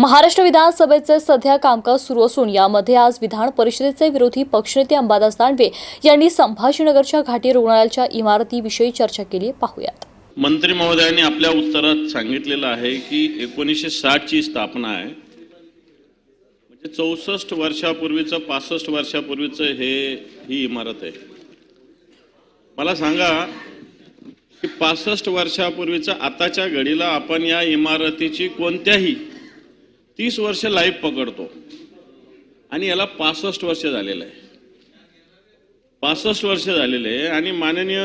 महाराष्ट्र विधानसभेचे सध्या कामकाज सुरू असून यामध्ये आज विधान परिषदेचे विरोधी पक्षनेते अंबादास दानवे यांनी संभाजीनगरच्या घाटी रुग्णालयाच्या इमारतीविषयी चर्चा केली. पाहूयात. मंत्री महोदयांनी आपल्या उत्तरात सांगितलेलं आहे की एकोणीसशे साठची स्थापना आहे. म्हणजे चौसष्ट वर्षापूर्वीचं पासष्ट वर्षापूर्वीचं हे ही इमारत आहे. मला सांगा की पासष्ट वर्षापूर्वीचं आताच्या घडीला आपण या इमारतीची कोणत्याही तीस वर्ष लाईफ पकडतो. आणि याला पासष्ट वर्ष झालेलं आहे. पासष्ट वर्ष झालेले आहे आणि माननीय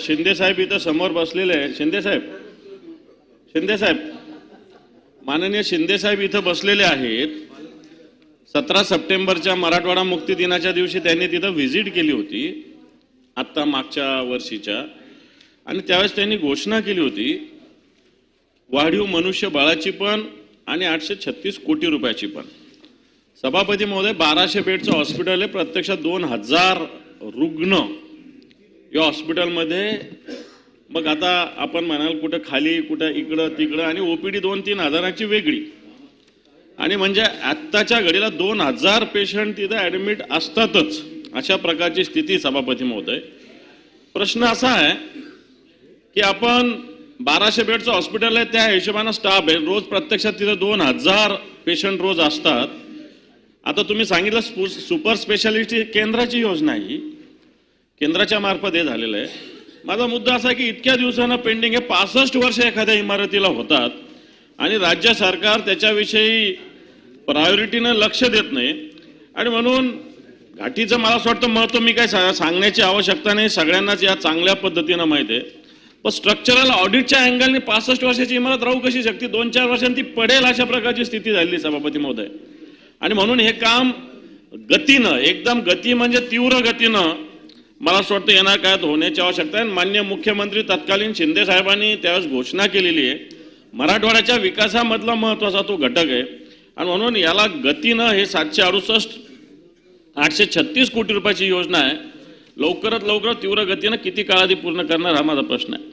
शिंदेसाहेब इथं समोर बसलेले आहे शिंदेसाहेब शिंदेसाहेब माननीय शिंदेसाहेब इथं बसलेले आहेत. सतरा सप्टेंबरच्या मराठवाडा मुक्ती दिनाच्या दिवशी त्यांनी तिथं व्हिजिट केली होती. आत्ता मागच्या वर्षीच्या. आणि त्यावेळेस त्यांनी घोषणा केली होती वाढीव मनुष्यबळाची पण आणि आठशे छत्तीस कोटी रुपयाची पण. सभापती महोदय बाराशे बेडचं हॉस्पिटल आहे. प्रत्यक्षात दोन हजार रुग्ण या हॉस्पिटलमध्ये. मग आता आपण म्हणाल कुठं खाली कुठं इकडं तिकडं. आणि ओपीडी दोन तीन हजाराची वेगळी. आणि म्हणजे आत्ताच्या घडीला दोन हजार पेशंट तिथं ॲडमिट असतातच अशा प्रकारची स्थिती सभापती महोदय. प्रश्न असा आहे की आपण बाराशे बेडचं हॉस्पिटल आहे त्या हिशोबानं स्टाफ आहे. रोज प्रत्यक्षात तिथं दोन हजार पेशंट रोज असतात. आता तुम्ही सांगितलं स्पु- सुपर स्पेशालिटी केंद्राची योजना ही. केंद्राच्या मार्फत हे झालेलं आहे. माझा मुद्दा असा आहे की इतक्या दिवसानं पेंडिंग हे पासष्ट वर्ष एखाद्या इमारतीला होतात आणि राज्य सरकार त्याच्याविषयी प्रायोरिटीनं लक्ष देत नाही. आणि म्हणून घाटीचं मला असं वाटतं महत्त्व मी काय सांगण्याची आवश्यकता नाही. सगळ्यांनाच या चांगल्या पद्धतीनं माहिती आहे. पण स्ट्रक्चरल ऑडिटच्या अँगलने पासष्ट वर्षाची इमारत राहू कशी शकते? दोन चार वर्षांनी ती पडेल अशा प्रकारची स्थिती झालेली सभापती महोदय. आणि म्हणून हे काम गतीनं एकदम गती म्हणजे तीव्र गतीनं मला असं वाटतं येणार काळात होण्याची आवश्यकता आहे. आणि मान्य मुख्यमंत्री तत्कालीन शिंदे साहेबांनी त्यावेळेस घोषणा केलेली आहे मराठवाड्याच्या विकासामधला महत्त्वाचा तो घटक आहे. आणि म्हणून याला गतीनं हे सातशे अडुसष्ट आठशे छत्तीस कोटी रुपयाची योजना आहे. लवकरात लवकर तीव्र गतीनं किती काळाधी पूर्ण करणार हा माझा प्रश्न आहे.